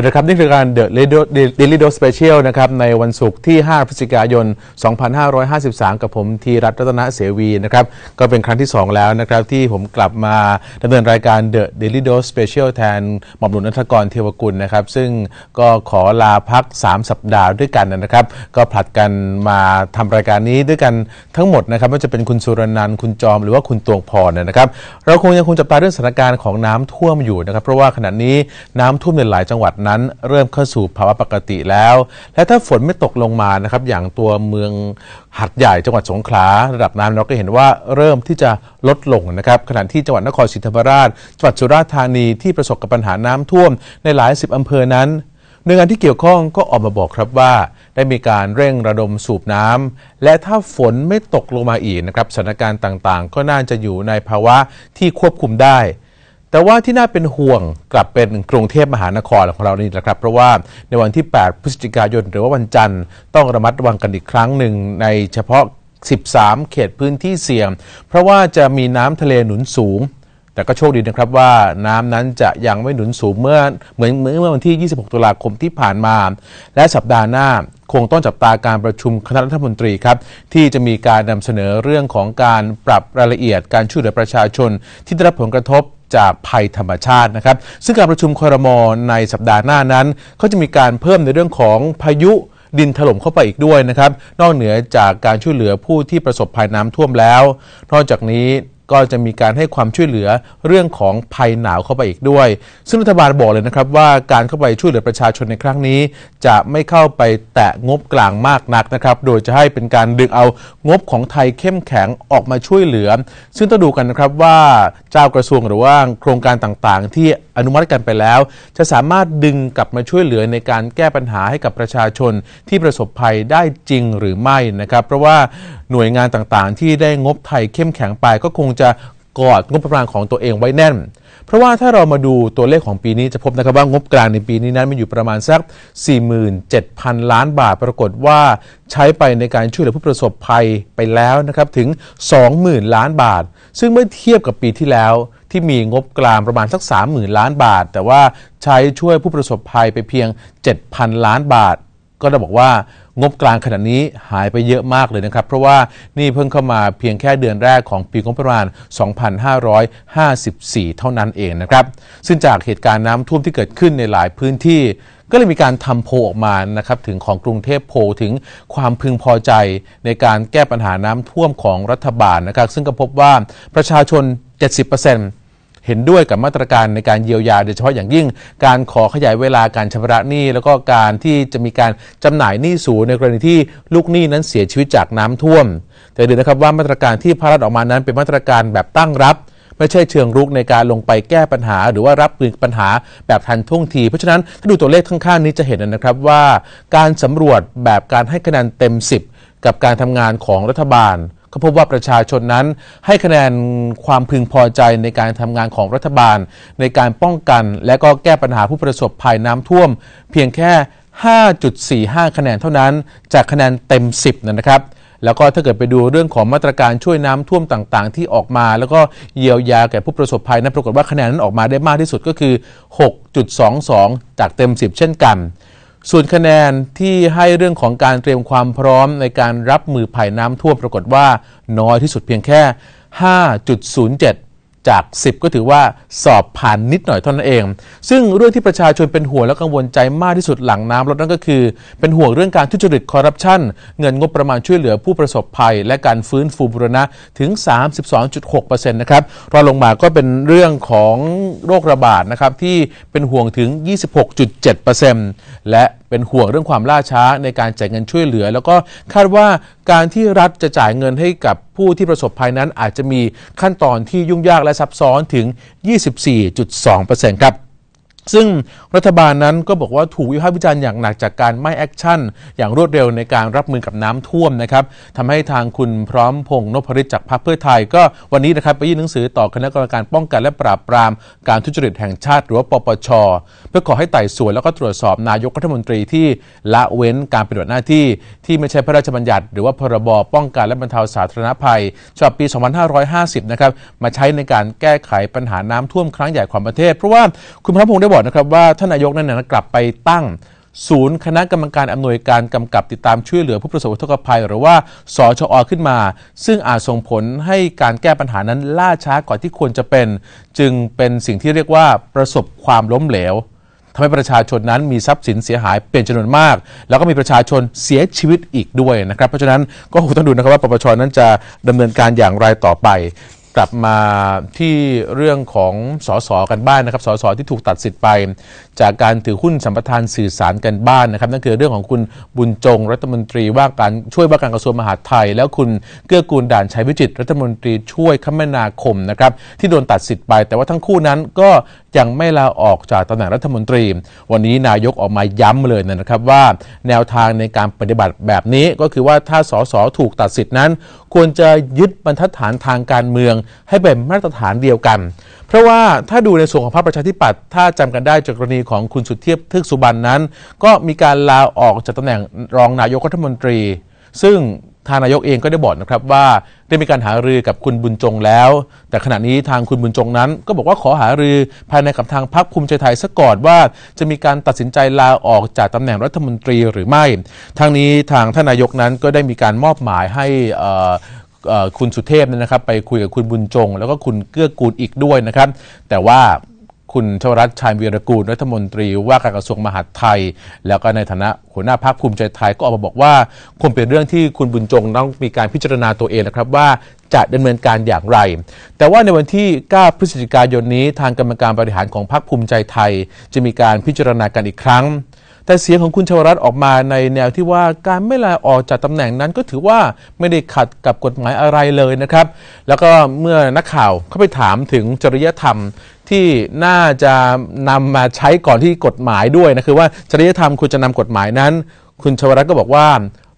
วัสดีครับนี่คือการ The Daily Dose Special นะครับในวันศุกร์ที่ 5 พฤศจิกายน 2553 กับผมทีรัตน์รัตนเสวีนะครับก็เป็นครั้งที่ 2 แล้วนะครับที่ผมกลับมาดำเนินรายการ The Daily Dose Special แทนหม่อมหลวงนัทกรเทวกุลนะครับซึ่งก็ขอลาพัก 3 สัปดาห์ด้วยกันนะครับ ก็ผลัดกันมาทำรายการนี้ด้วยกันทั้งหมดนะครับว่าจะเป็นคุณสุรนันท์คุณจอมหรือว่าคุณตวงพรนะครับเราคงยังคงจับตาเรื่องสถานการณ์ของน้ำท่วมอยู่นะครับเพราะว่าขณะนี้น้ำท่วมในหลายจังหวัดนั้นเริ่มเข้าสู่ภาวะปกติแล้ว และถ้าฝนไม่ตกลงมานะครับอย่างตัวเมืองหัดใหญ่จังหวัดสงขลาระดับน้ำเราก็เห็นว่าเริ่มที่จะลดลงนะครับขณะที่จังหวัดนครศรีธรรมราชจังหวัดสุราษฎร์ธานีที่ประสบกับปัญหาน้ำท่วมในหลายสิบอำเภอนั้นหน่วยงานที่เกี่ยวข้องก็ออกมาบอกครับว่า ได้มีการเร่งระดมสูบน้ำและถ้าฝนไม่ตกลงมาอีกนะครับสถานการณ์ต่างๆ ก็น่าจะอยู่ในภาวะที่ควบคุมได้ แต่ว่าที่น่าเป็นห่วงกลับเป็นกรุงเทพมหานครของเรานี่แหละครับ เพราะว่าในวันที่ 8 พฤศจิกายน หรือว่าวันจันทร์ต้องระมัดระวังกันอีกครั้งหนึ่งในเฉพาะ 13 เขตพื้นที่เสี่ยง เพราะว่าจะมีน้ำทะเลหนุนสูง แต่ก็โชคดีนะครับว่าน้ำนั้นจะยังไม่หนุนสูงเมื่อเหมือนเมื่อวันที่ 26 ตุลาคมที่ผ่านมา และสัปดาห์หน้าคงต้องจับตาการประชุมคณะรัฐมนตรีครับ ที่จะมีการนำเสนอเรื่องของการปรับรายละเอียดการช่วยเหลือประชาชน ที่ได้รับผลกระทบ จากภัยธรรมชาตินะครับ ซึ่งการประชุมคอรมอในสัปดาห์หน้านั้นเขาจะมีการเพิ่มในเรื่องของพายุดินถล่มเข้าไปอีกด้วยนะครับ นอกเหนือจากการช่วยเหลือผู้ที่ประสบภัยน้ำท่วมแล้ว นอกจากนี้ ก็จะมีการให้ความช่วยเหลือเรื่องของภัยหนาวเข้าไปอีกด้วย ซึ่งรัฐบาลบอกเลยนะครับว่าการเข้าไปช่วยเหลือประชาชนในครั้งนี้ จะไม่เข้าไปแตะงบกลางมากนักนะครับ โดยจะให้เป็นการดึงเอางบของไทยเข้มแข็งออกมาช่วยเหลือ ซึ่งต้องดูกันนะครับว่าเจ้ากระทรวงหรือว่าโครงการต่างๆ ที่อนุมัติกันไปแล้ว จะสามารถดึงกลับมาช่วยเหลือในการแก้ปัญหาให้กับประชาชนที่ประสบภัยได้จริงหรือไม่นะครับ เพราะว่า หน่วยงานต่างๆ ที่ได้งบไทยเข้มแข็งไปก็คงจะกอดงบประมาณของตัวเองไว้แน่น เพราะว่าถ้าเรามาดูตัวเลขของปีนี้จะพบนะครับว่างบกลางในปีนี้นั้นมันอยู่ประมาณสัก 47,000 ล้านบาท ปรากฏว่าใช้ไปในการช่วยเหลือผู้ประสบภัยไปแล้วนะครับถึง 20,000 ล้านบาท ซึ่งเมื่อเทียบกับปีที่แล้วที่มีงบกลางประมาณสัก 30,000 ล้านบาท แต่ว่าใช้ช่วยผู้ประสบภัยไปเพียง 7,000 ล้านบาท ก็จะบอกว่า งบกลางขณะนี้หายไปเยอะมากเลยนะครับ เพราะว่านี่เพิ่งเข้ามาเพียงแค่เดือนแรกของปีงบประมาณ 2554 เท่านั้นเองนะครับ ซึ่งจากเหตุการณ์น้ำท่วมที่เกิดขึ้นในหลายพื้นที่ก็เลยมีการทำโพออกมานะครับถึงของกรุงเทพโพถึงความพึงพอใจในการแก้ปัญหาน้ำท่วมของรัฐบาลนะครับ ซึ่งก็พบว่าประชาชน 70% เห็นด้วยกับมาตรการในการเยียวยา โดยเฉพาะอย่างยิ่ง การขอขยายเวลาการชำระหนี้ แล้วก็การที่จะมีการจำหน่ายหนี้สูงในกรณีที่ลูกหนี้นั้นเสียชีวิตจากน้ำท่วม แต่ดูนะครับว่ามาตรการที่ภารัฐออกมานั้นเป็นมาตรการแบบตั้งรับไม่ใช่เชิงรุกในการลงไปแก้ปัญหา หรือว่ารับมือปัญหาแบบทันท่วงที เพราะฉะนั้นถ้าดูตัวเลขข้างๆนี้จะเห็นนะครับว่า การสำรวจแบบการให้คะแนนเต็ม 10 กับการทำงานของรัฐบาล ก็พบว่าประชาชนนั้นให้คะแนนความพึงพอใจในการทำงานของรัฐบาล ในการป้องกัน และก็แก้ปัญหาผู้ประสบภัยน้ำท่วม เพียงแค่ 5.45 คะแนนเท่านั้น จากคะแนนเต็ม 10นะครับแล้วก็ถ้าเกิดไปดูเรื่องของมาตรการช่วยน้ำท่วมต่างๆ ที่ออกมา แล้วก็เยียวยาแก่ผู้ประสบภัยนั้นปรากฏว่าคะแนนนั้นออกมาได้มากที่สุดก็คือ 6.22 จากเต็ม 10 เช่นกัน ส่วนคะแนนที่ให้เรื่องของการเตรียมความพร้อมในการรับมือภัยน้ำท่วมปรากฏว่า น้อยที่สุดเพียงแค่ 5.07 จาก 10 ก็ถือว่าสอบผ่านนิดหน่อยเท่านั้นเอง ซึ่งเรื่องที่ประชาชนเป็นห่วงและกังวลใจมากที่สุดหลังน้ำลดนั่นก็คือ เป็นห่วงเรื่องการทุจริตคอร์รัปชันเงินงบประมาณช่วยเหลือผู้ประสบภัย และการฟื้นฟูบุรณะถึง 32.6%นะครับรองลงมาก็เป็นเรื่องของโรคระบาดนะครับที่เป็นห่วงถึง 26.7%และ เป็นห่วงเรื่องความล่าช้าในการจ่ายเงินช่วยเหลือ แล้วก็คาดว่าการที่รัฐจะจ่ายเงินให้กับผู้ที่ประสบภัยนั้นอาจจะมีขั้นตอนที่ยุ่งยากและซับซ้อนถึง 24.2%ครับ ซึ่งรัฐบาลนั้นก็บอกว่าถูกวิพากษ์วิจารณ์อย่างหนักจากการไม่แอคชั่น อย่างรวดเร็วในการรับมือกับน้ำท่วมนะครับทำให้ทางคุณพร้อมพงษ์นพริตจากพรรคเพื่อไทย ก็วันนี้นะครับไปยื่นหนังสือต่อคณะกรรมการป้องกันและปราบปรามการทุจริตแห่งชาติหรือว่าปปช เพื่อขอให้ไต่สวนแล้วก็ตรวจสอบนายกรัฐมนตรีที่ละเว้นการปฏิบัติหน้าที่ ที่ไม่ใช่พระราชบัญญัติ หรือว่าพรบป้องกันและบรรเทาสาธารณภัยฉบับปี 2550 นะครับมาใช้ในการแก้ไขปัญหาน้ำท่วมครั้งใหญ่ของประเทศเพราะว่าคุณพระพงษ์ได้บอกบอกนะครับว่าท่านนายกนั้นนะกลับไปตั้งศูนย์คณะกรรมการอำนวยการกำกับติดตามช่วยเหลือผู้ประสบอุทกภัย หรือว่าสชอขึ้นมา ซึ่งอาจส่งผลให้การแก้ปัญหานั้นล่าช้ากว่าที่ควรจะเป็น จึงเป็นสิ่งที่เรียกว่าประสบความล้มเหลวทำให้ประชาชนนั้นมีทรัพย์สินเสียหายเป็นจำนวนมาก แล้วก็มีประชาชนเสียชีวิตอีกด้วยนะครับ เพราะฉะนั้นก็คงต้องดูนะครับว่าปปชนั้นจะดำเนินการอย่างไรต่อไป กลับมาที่เรื่องของสสกันบ้านนะครับสสที่ถูกตัดสิทธิ์ไป จากการถือหุ้นสัมปทานสื่อสารกันบ้านนะครับนั่นคือเรื่องของคุณบุญจงรัฐมนตรีว่าการช่วยว่าการกระทรวงมหาดไทย แล้วคุณเกื้อกูลด่านชัยวิจิตรรัฐมนตรีช่วยคมนาคมนะครับที่โดนตัดสิทธิ์ไป แต่ว่าทั้งคู่นั้นก็ยังไม่ลาออกจากตำแหน่งรัฐมนตรี วันนี้นายกออกมาย้ำเลยนะครับว่า แนวทางในการปฏิบัติแบบนี้ก็คือว่าถ้าสสถูกตัดสิทธิ์นั้น ควรจะยึดบรรทัดฐานทางการเมือง ให้เป็นมาตรฐานเดียวกัน เพราะว่าถ้าดูในส่วนของพรรคประชาธิปัตย์ถ้าจำกันได้จากกรณีของคุณสุเทียบทึกสุบรรณนั้น ก็มีการลาออกจากตำแหน่งรองนายกรัฐมนตรี ซึ่ง ทางนายกเองก็ได้บอกนะครับว่าได้มีการหารือกับคุณบุญจงแล้ว แต่ขณะนี้ทางคุณบุญจงนั้น ก็บอกว่าขอหารือภายในกับทางพรรคภูมิใจไทยซะก่อนว่าจะมีการตัดสินใจลาออกจากตำแหน่งรัฐมนตรีหรือไม่ ทางนี้ทางท่านนายกนั้นก็ได้มีการมอบหมายให้คุณสุเทพนะครับ ไปคุยกับคุณบุญจง แล้วก็คุณเกื้อกูลอีกด้วยนะครับ แต่ว่า คุณชวรัตน์ชายวีรกูลรัฐมนตรีว่าการกระทรวงมหาดไทย แล้วก็ในฐานะหัวหน้าพรรคภูมิใจไทยก็ออกมาบอกว่าคงเป็นเรื่องที่คุณบุญจงต้องมีการพิจารณาตัวเองนะครับว่าจะดำเนินการอย่างไร แต่ว่าในวันที่ 9 พฤศจิกายนนี้ทางกรรมการบริหารของพรรคภูมิใจไทย จะมีการพิจารณากันอีกครั้ง แต่เสียงของคุณชวรัตน์ออกมาในแนวที่ว่าการไม่ลาออกจากตำแหน่งนั้นก็ถือว่าไม่ได้ขัดกับกฎหมายอะไรเลยนะครับ แล้วก็เมื่อนักข่าวเข้าไปถามถึงจริยธรรมที่น่าจะนำมาใช้ก่อนที่กฎหมายด้วยนะคือว่าจริยธรรมควรจะนำกฎหมายนั้น คุณชวรัตน์ก็บอกว่า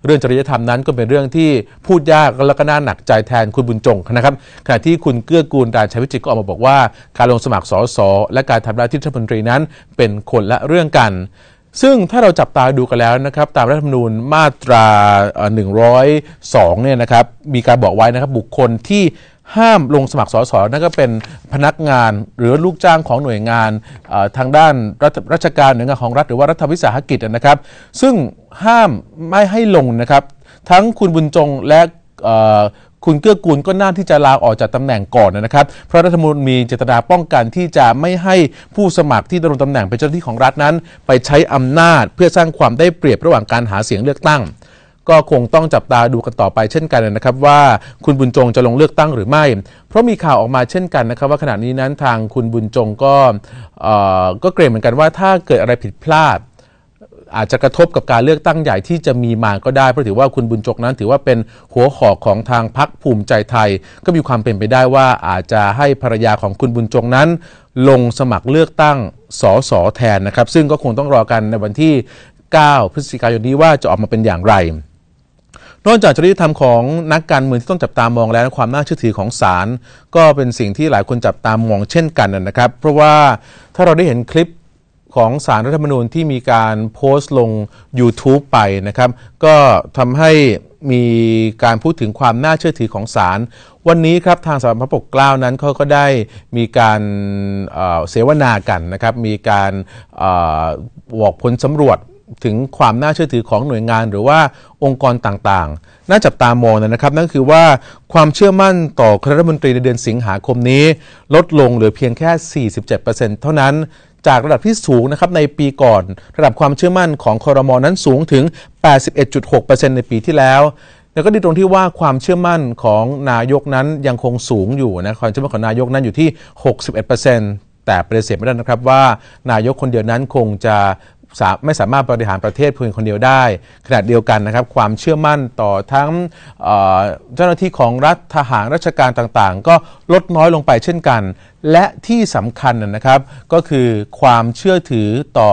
เรื่องจริยธรรมนั้นก็เป็นเรื่องที่พูดยากแล้วก็น่าหนักใจแทนคุณบุญจงนะครับขณะที่คุณเกื้อกูลดานชัยวิจิตรก็ออกมาบอกว่า การลงสมัครสสและการทำหน้าที่รัฐมนตรีนั้นเป็นคนละเรื่องกัน ซึ่งถ้าเราจับตาดูกันแล้วนะครับ ตามรัฐธรรมนูญมาตรา 102 เนี่ยนะครับ มีการบอกไว้นะครับบุคคลที่ห้ามลงสมัครสสนั่นก็เป็นพนักงานหรือลูกจ้างของหน่วยงานทางด้านรัฐราชการหน่วยงานของรัฐหรือว่ารัฐวิสาหกิจนะครับ ซึ่งห้ามไม่ให้ลงนะครับ ทั้งคุณบุญจงและ คุณเกื้อกูลก็น่าที่จะลาออกจากตำแหน่งก่อนนะครับ เพราะรัฐมนูญมีเจตนาป้องกันที่จะไม่ให้ผู้สมัครที่ดำรงตำแหน่งเป็นเจ้าหน้าที่ของรัฐนั้น ไปใช้อำนาจเพื่อสร้างความได้เปรียบระหว่างการหาเสียงเลือกตั้งก็คงต้องจับตาดูกันต่อไปเช่นกันนะครับว่าคุณบุญจงจะลงเลือกตั้งหรือไม่ เพราะมีข่าวออกมาเช่นกันนะครับ ว่าขณะนี้นั้นทางคุณบุญจงก็เออก็เกรงเหมือนกันว่าถ้าเกิดอะไรผิดพลาด อาจจะกระทบกับการเลือกตั้งใหญ่ที่จะมีมาก็ได้เพราะถือว่าคุณบุญจงนั้นถือว่าเป็นหัวหอกของทางพักภูมิใจไทย ก็มีความเป็นไปได้ว่าอาจจะให้ภรรยาของคุณบุญจงนั้น ลงสมัครเลือกตั้งสสแทนนะครับ ซึ่งก็คงต้องรอกันในวันที่ 9 พฤศจิกายนนี้ว่าจะออกมาเป็นอย่างไรนอกจากจริยธรรมของนักการเมืองที่ต้องจับตามองแล้วความน่าเชื่อถือของศาลก็เป็นสิ่งที่หลายคนจับตามองเช่นกันนะครับ เพราะว่าถ้าเราได้เห็นคลิป ของสารรัฐธรรมนูญที่มีการโพสต์ลง YouTube ไปนะครับ ก็ทำให้มีการพูดถึงความน่าเชื่อถือของศาลวันนี้ครับทางสภาพระปกเกล้านั้นเขาก็ได้มีการเอ่อเสวนากันนะครับ มีการบอกผลสำรวจถึงความน่าเชื่อถือของหน่วยงานหรือว่าองค์กรต่างๆ น่าจับตามองนะครับ นั่นคือว่าความเชื่อมั่นต่อคณะรัฐมนตรีในเดือนสิงหาคมนี้ ลดลงเหลือเพียงแค่ 47%เท่านั้น จากระดับที่สูงนะครับในปีก่อน ระดับความเชื่อมั่นของคอรมอนั้นสูงถึง 81.6%ในปีที่แล้วแล้วก็ดีตรงที่ว่าความเชื่อมั่นของนายกนั้นยังคงสูงอยู่นะความเชื่อมั่นของนายกนั้นอยู่ที่ 61%แต่ปฏิเสธไม่ได้นะครับว่านายกคนเดียวนั้นคงจะ ไม่สามารถบริหารประเทศเพียงคนเดียวได้ ขณะเดียวกันนะครับ ความเชื่อมั่นต่อทั้งเจ้าหน้าที่ของรัฐทหารราชการต่างๆ ก็ลดน้อยลงไปเช่นกัน และที่สำคัญนะครับ ก็คือความเชื่อถือต่อ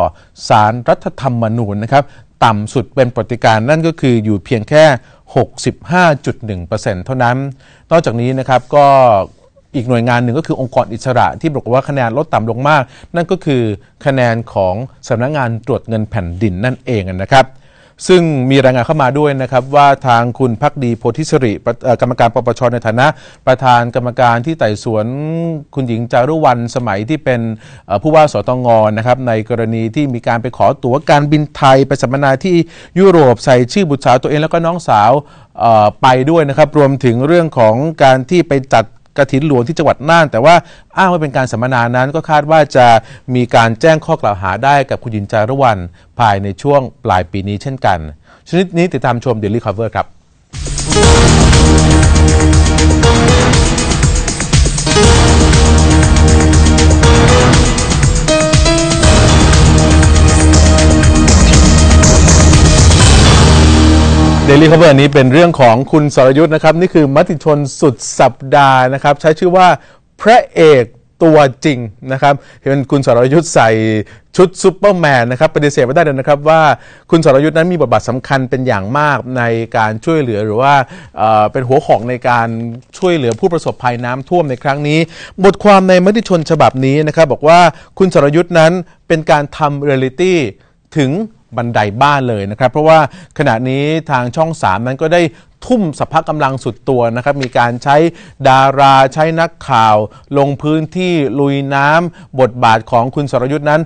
สารรัฐธรรมนูญนะครับต่ำสุดเป็นปฏิการนั่นก็คืออยู่เพียงแค่ 65.1%เท่านั้น นอกจากนี้นะครับก็ อีกหน่วยงานหนึ่งก็คือองค์กรอิสระที่บอกว่าคะแนนลดต่ำลงมาก นั่นก็คือคะแนนของสำนักงานตรวจเงินแผ่นดินนั่นเองนะครับซึ่งมีรายงานเข้ามาด้วยนะครับ ว่าทางคุณพักดีโพธิสริกรรมการปปชในฐานะ ประธานกรรมการที่ไต่สวนคุณหญิงจารุวรรณสมัยที่เป็นผู้ว่าสตงนะครับในกรณีที่มีการไปขอตั๋วการบินไทยไปสัมมนาที่ยุโรปใส่ชื่อบุตรสาวตัวเองแล้วก็น้องสาวไปด้วยนะครับ รวมถึงเรื่องของการที่ไปจัด กระถินหลวงที่จังหวัดน่าน แต่ว่าอ้างว่าเป็นการสัมมนานั้นก็คาดว่าจะมีการแจ้งข้อกล่าวหาได้กับคุณหญิงจารุวรรณภายในช่วงปลายปีนี้เช่นกัน ชนิดนี้ติดตามชม Daily Cover ครับ เดลี่ o v เ r นี้เป็นเรื่องของคุณสรยุทธ์นะครับ นี่คือมติชนสุดสัปดาห์นะครับ ใช้ชื่อว่าพระเอกตัวจริงนะครับเห็นคุณสรยุทธ์ใส่ชุดซูเปอร์แมนนะครับปฏิเสธไม่ได้เลยนะครับว่าคุณสรยุทธ์นั้นมีบทบาทสำคัญเป็นอย่างมากในการช่วยเหลือหรือว่าเเป็นหัวของในการช่วยเหลือผู้ประสบภัยน้ำท่วมในครั้งนี้ บทความในมติชนฉบับนี้นะครับบอกว่าคุณสรยุทธ์นั้นเป็นการทำเรียลิตี้ถึง บันไดบ้านเลยนะครับ เพราะว่าขณะนี้ทางช่อง 3 นั้นก็ได้ทุ่มสภากำลังสุดตัวนะครับ มีการใช้ดาราใช้นักข่าว ลงพื้นที่ลุยน้ำบทบาทของคุณสรยุทธ์นั้น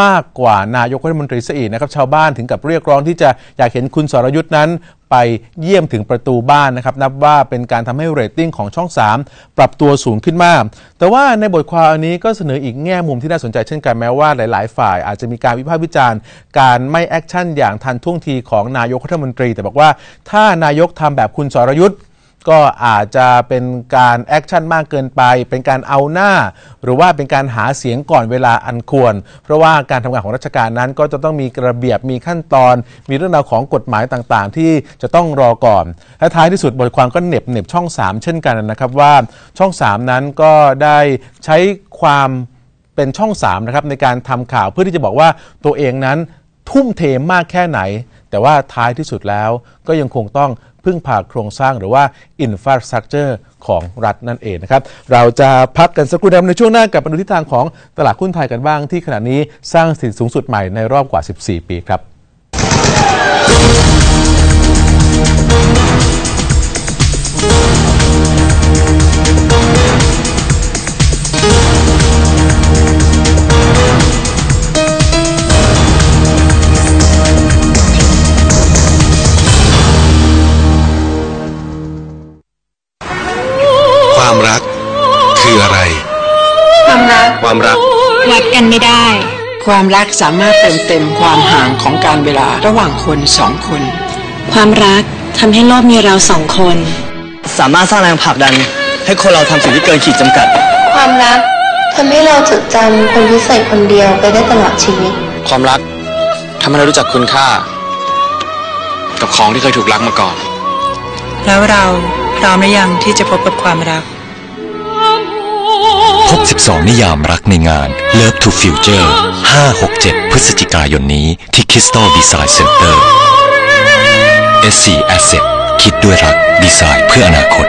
มากกว่านายกรัฐมนตรีซะอีกนะครับ ชาวบ้านถึงกับเรียกร้องที่จะอยากเห็นคุณสรยุทธ์นั้น ไปเยี่ยมถึงประตูบ้านนะครับนับว่าเป็นการทำให้เรตติ้งของช่อง 3 ปรับตัวสูงขึ้นมาก แต่ว่าในบทความนี้ก็เสนออีกแง่มุมที่น่าสนใจเช่นกันแม้ว่าหลาย ๆ ฝ่ายอาจจะมีการวิพากษ์วิจารณ์ การไม่แอคชั่นอย่างทันท่วงทีของนายกรัฐมนตรี แต่บอกว่าถ้านายกทำแบบคุณสรยุทธ์ ก็อาจจะเป็นการแอคชั่นมากเกินไป เป็นการเอาหน้า หรือว่าเป็นการหาเสียงก่อนเวลาอันควร เพราะว่าการทำงานของราชการนั้นก็จะต้องมีระเบียบมีขั้นตอน มีเรื่องราวของกฎหมายต่างๆ ที่จะต้องรอก่อนและท้ายที่สุดบทความก็เหน็บเหน็บช่อง 3 เช่นกันนะครับว่าช่อง 3 นั้นก็ได้ใช้ความเป็นช่อง3นะครับในการทำข่าวเพื่อที่จะบอกว่าตัวเองนั้นทุ่มเทมากแค่ไหน แต่ว่าท้ายที่สุดแล้วก็ยังคงต้อง พึ่งพาโครงสร้างหรือว่า infrastructure ของรัฐนั่นเองนะครับ เราจะพักกันสักครู่นะครับในช่วงหน้ากลับมาดูทิศทางของตลาดหุ้นไทยกันบ้างที่ขณะนี้สร้างสินสูงสุดใหม่ในรอบกว่า 14 ปีครับ ความรักสามารถเติมเต็มความห่างของการเวลาระหว่างคนสองคน ความรักทำให้โลกมีเราสองคน สามารถสร้างแรงผลักดัน ให้คนเราทำสิ่งที่เกินขีดจำกัด ความรักทำให้เราจดจำคนพิเศษคนเดียวไปได้ตลอดชีวิต ความรักทำให้เรารู้จักคุณค่า กับของที่เคยถูกรักมาก่อน แล้วเราพร้อมหรือยังที่จะพบกับความรักพบ 12 นิยามรักในงาน Love to Future 5-6-7 พฤศจิกายนนี้ที่ Crystal Design Center SC Asset คิดด้วยรักดีไซน์เพื่ออนาคต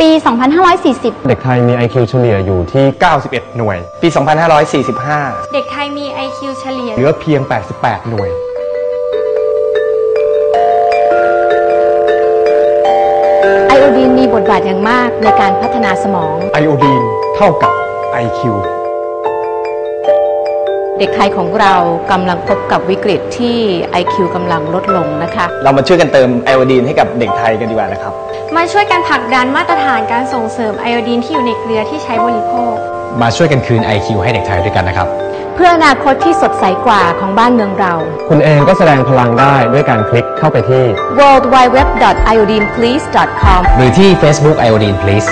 ปี 2540 เด็กไทยมี IQ เฉลี่ยอยู่ที่ 91 หน่วย ปี 2545 เด็กไทยมี IQ เฉลี่ยเหลือเพียง 88 หน่วย โอดีนมีบทบาทอย่างมากในการพัฒนาสมอง ไอโอดีนเท่ากับ IQ เด็กไทยของเรากำลังพบกับวิกฤตที่ IQ กำลังลดลงนะคะ เรามาช่วยกันเติมไอโอดีนให้กับเด็กไทยกันดีกว่านะครับ มาช่วยกันผลักดันมาตรฐานการส่งเสริมไอโอดีนที่อยู่ในเกลือที่ใช้บริโภค มาช่วยกันคืน IQ ให้เด็กไทยด้วยกันนะครับ เพื่ออนาคตที่สดใสกว่าของบ้านเมืองเรา คุณเองก็แสดงพลังได้ด้วยการคลิกเข้าไปที่ w w w i o d i n e p l e a s e c o m หรือที่ Facebook Iodine Please